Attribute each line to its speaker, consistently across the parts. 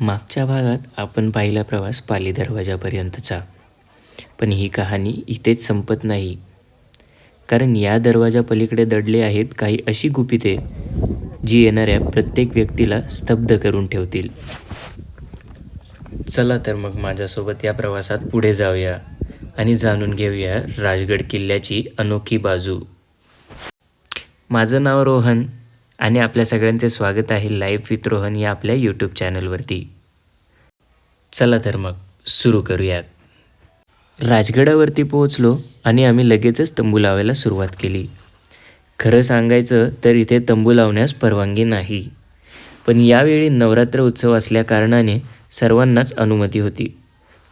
Speaker 1: मागच्या भागात आपण पाहिला प्रवास पाली दरवाजापर्यंतचा. पण ही कहाणी इथेच संपत नाही. कारण या दरवाजा पलीकडे दडले आहेत काही अशी गुपिते जी येणाऱ्या प्रत्येक व्यक्तीला स्तब्ध करून ठेवतील. चला तर मग माझ्यासोबत या प्रवासात पुढे जाऊया आणि जाणून घेऊया राजगड किल्ल्याची अनोखी बाजू. माझं नाव रोहन. आणि आपल्या सगळ्यांचे स्वागत आहे लाईव्ह विथ रोहन या आपल्या यूट्यूब चॅनलवरती चला तर मग सुरू करूयात. राजगडावरती पोहोचलो आणि आम्ही लगेचच तंबू लावायला सुरुवात केली. खरं सांगायचं तर इथे तंबू लावण्यास परवानगी नाही. पण यावेळी नवरात्र उत्सव असल्याकारणाने सर्वांनाच अनुमती होती.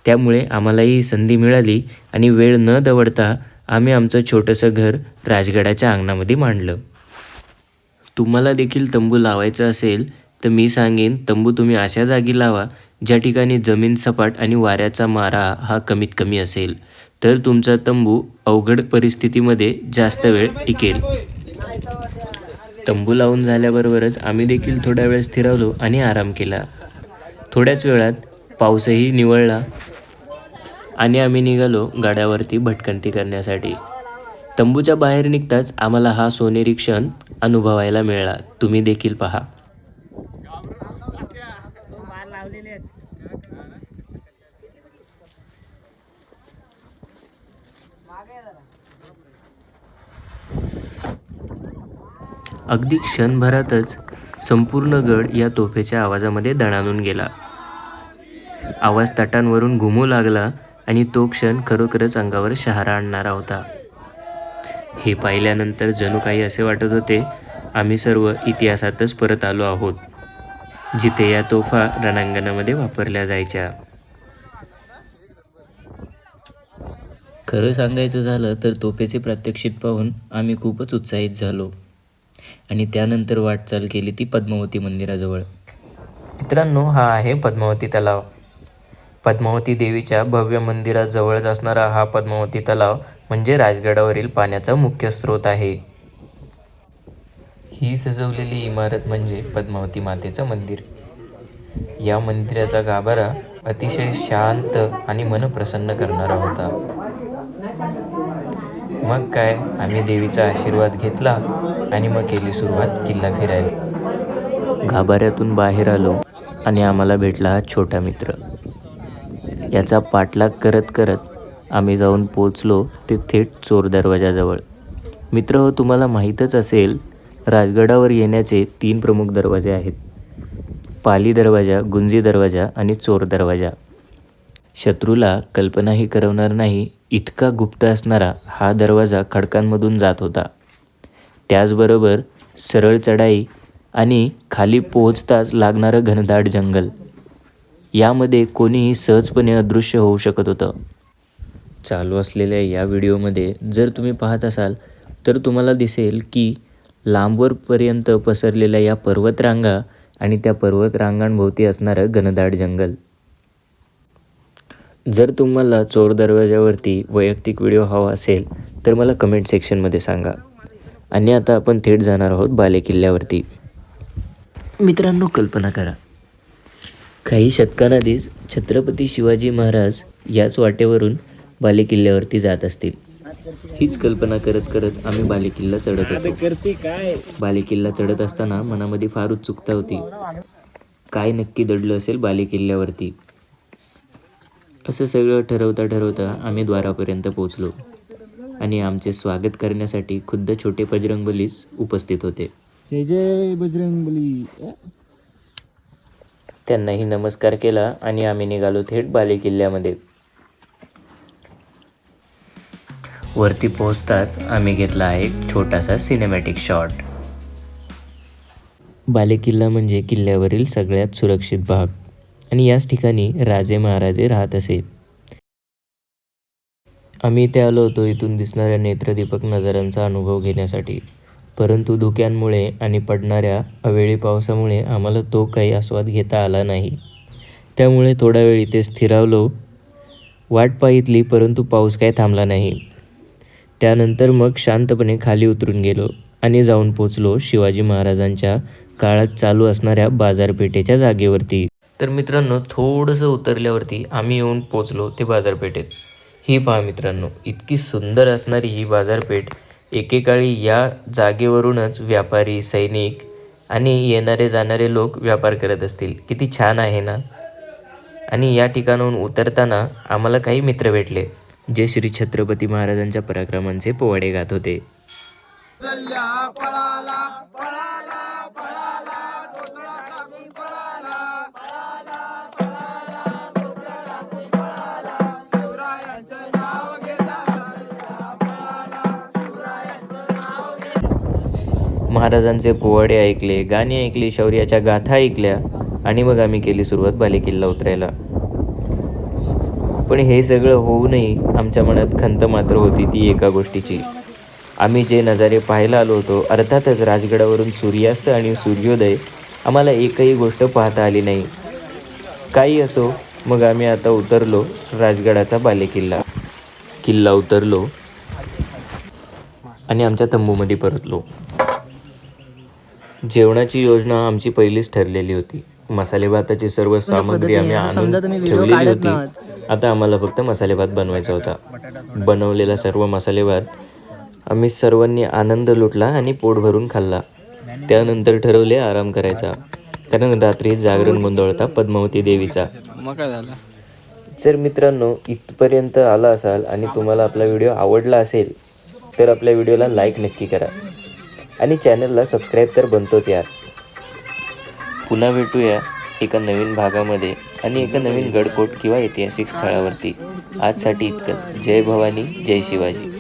Speaker 1: त्यामुळे आम्हालाही ही संधी मिळाली आणि वेळ न दवडता आम्ही आमचं छोटंसं घर राजगडाच्या अंगणामध्ये मांडलं. तुम्हाला देखील तंबू लावायचा असेल तर मी सांगेन तंबू तुम्ही अशा जागी लावा ज्या ठिकाणी जमीन सपाट आणि वाऱ्याचा मारा हा कमीत कमी असेल. तर तुमचा तंबू अवघड परिस्थितीमध्ये जास्त वेळ टिकेल. तंबू लावून झाल्याबरोबरच आम्ही देखील थोडा वेळ स्थिरावलो आणि आराम केला. थोड्याच वेळात पाऊसही निवळला आणि आम्ही निघालो गाड्यावरती भटकंती करण्यासाठी. तंबूच्या बाहेर निघताच आम्हाला हा सोनेरी क्षण अनुभवायला मिळाला. तुम्ही देखील पहा. अगदी क्षणभरातच संपूर्ण गड या तोफेच्या आवाजामध्ये दणाणून गेला. आवाज तटांवरून घुमू लागला आणि तो क्षण खरोखरच अंगावर शहारा आणणारा होता. हे पाहिल्यानंतर जणू काही असे वाटत होते आम्ही सर्व इतिहासातच परत आलो आहोत जिथे या तोफा रणांगणामध्ये वापरल्या जायच्या. खरं सांगायचं झालं तर तोफेचे प्रात्यक्षिक पाहून आम्ही खूपच उत्साहित झालो आणि त्यानंतर वाटचाल केली ती पद्मावती मंदिराजवळ. मित्रांनो हा आहे पद्मावती तलाव. पद्मावती देवीच्या भव्य मंदिराजवळच असणारा हा पद्मावती तलाव म्हणजे राजगडावरील पाण्याचा मुख्य स्रोत आहे. ही सजवलेली इमारत म्हणजे पद्मावती मातेचं मंदिर. या मंदिराचा गाभारा अतिशय शांत आणि मन प्रसन्न करणारा होता. मग काय? आम्ही देवीचा आशीर्वाद घेतला आणि मग केली सुरुवात किल्ला फिरायला. गाभाऱ्यातून बाहेर आलो आणि आम्हाला भेटला हा छोटा मित्र. याचा पाठलाग करत करत आम्ही जाऊन पोचलो ते थेट चोर दरवाजाजवळ. मित्र हो तुम्हाला माहीतच असेल राजगडावर येण्याचे तीन प्रमुख दरवाजे आहेत. पाली दरवाजा गुंजी दरवाजा आणि चोर दरवाजा. शत्रूला कल्पनाही करवणार नाही इतका गुप्त असणारा हा दरवाजा खडकांमधून जात होता. त्याचबरोबर सरळ चढाई आणि खाली पोहोचताच लागणारं घनदाट जंगल. यामध्ये कोणीही सहजपणे अदृश्य होऊ शकत होतं. चालू असलेल्या या व्हिडिओमध्ये जर तुम्ही पाहत असाल तर तुम्हाला दिसेल की लांबवरपर्यंत पसरलेल्या या पर्वतरांगा आणि त्या पर्वतरांगांभोवती असणारं घनदाट जंगल. जर तुम्हाला चोर दरवाजावरती वैयक्तिक व्हिडिओ हवा असेल तर मला कमेंट सेक्शनमध्ये सांगा. आणि आता आपण थेट जाणार आहोत बाले किल्ल्यावरती मित्रांनो कल्पना करा. काही शतकांआधीच छत्रपती शिवाजी महाराज याच वाटेवरून बालेकिल्ल्यावरती जात असतील. हीच कल्पना करत करत आम्ही बालेकिल्ला चढत होतो. बालेकिल्ला चढत असताना मनामध्ये फार उत्सुकता होती. काय नक्की दडलं असेल बालेकिल्ल्यावरती? असं सगळं ठरवता ठरवता आम्ही द्वारापर्यंत पोहोचलो आणि आमचे स्वागत करण्यासाठी खुद्द छोटे बजरंगबलीच उपस्थित होते.
Speaker 2: जय जय बजरंगबली.
Speaker 1: त्यांनाही नमस्कार केला आणि आम्ही निघालो थेट बाले किल्ल्यामध्ये. वरती पोहोचताच आम्ही घेतला एक छोटासा सिनेमॅटिक शॉट बाले किल्ला म्हणजे किल्ल्यावरील सगळ्यात सुरक्षित भाग आणि याच ठिकाणी राजे महाराजे राहत असे. आम्ही इथे आलो होतो इथून दिसणाऱ्या नेत्रदीपक नजारांचा अनुभव घेण्यासाठी. परंतु धुक्यांमुळे आणि पडणाऱ्या अवेळी पावसामुळे आम्हाला तो काही आस्वाद घेता आला नाही. त्यामुळे थोडा वेळ इथे स्थिरावलो. वाट पाहितली परंतु पाऊस काही थांबला नाही. त्यानंतर मग शांतपणे खाली उतरून गेलो आणि जाऊन पोचलो शिवाजी महाराजांच्या काळात चालू असणाऱ्या बाजारपेठेच्या जागेवरती. तर मित्रांनो थोडंसं उतरल्यावरती आम्ही येऊन पोचलो ते बाजारपेठेत. ही पहा मित्रांनो इतकी सुंदर असणारी ही बाजारपेठ एकेकाळी या जागेवरूनच व्यापारी सैनिक आणि येणारे जाणारे लोक व्यापार करत असतील. किती छान आहे ना? आणि या ठिकाणाहून उतरताना आम्हाला काही मित्र भेटले जे श्री छत्रपती महाराजांच्या पराक्रमांचे पोवाडे गात होते. महाराजांचे पोवाडे ऐकले गाणी ऐकली शौर्याच्या गाथा ऐकल्या आणि मग आम्ही केली सुरुवात बालेकिल्ला उतरायला. पण हे सगळं होऊनही आमच्या मनात खंत मात्र होती ती एका गोष्टीची. आम्ही जे नजारे पाहायला आलो होतो अर्थातच राजगडावरून सूर्यास्त आणि सूर्योदय आम्हाला एकही गोष्ट पाहता आली नाही. काही असो मग आम्ही आता उतरलो राजगडाचा बालेकिल्ला. किल्ला उतरलो आणि आमच्या तंबूमध्ये परतलो. जेवणाची योजना आमची पहिलीच ठरलेली होती. मसाले भाताची सर्व सामग्री आम्ही आणून ठेवलेली होती. आता आम्हाला फक्त मसाले भात बनवायचा होता. बनवलेला सर्व मसाले भात आम्ही सर्वांनी आनंद लुटला आणि पोट भरून खाल्ला. त्यानंतर ठरवले आराम करायचा. कारण रात्री जागरण गोंधळता पद्मावती देवीचा.
Speaker 2: मग काय झालं?
Speaker 1: जर मित्रांनो इथपर्यंत आला असाल आणि तुम्हाला आपला व्हिडिओ आवडला असेल तर आपल्या व्हिडिओला लाईक नक्की करा. आणि चॅनलला सबस्क्राईब तर बनतोच यार. पुन्हा भेटूया एका नवीन भागामध्ये आणि एका नवीन गडकोट किंवा ऐतिहासिक स्थळावरती. आजसाठी इतकंच. जय भवानी जय शिवाजी.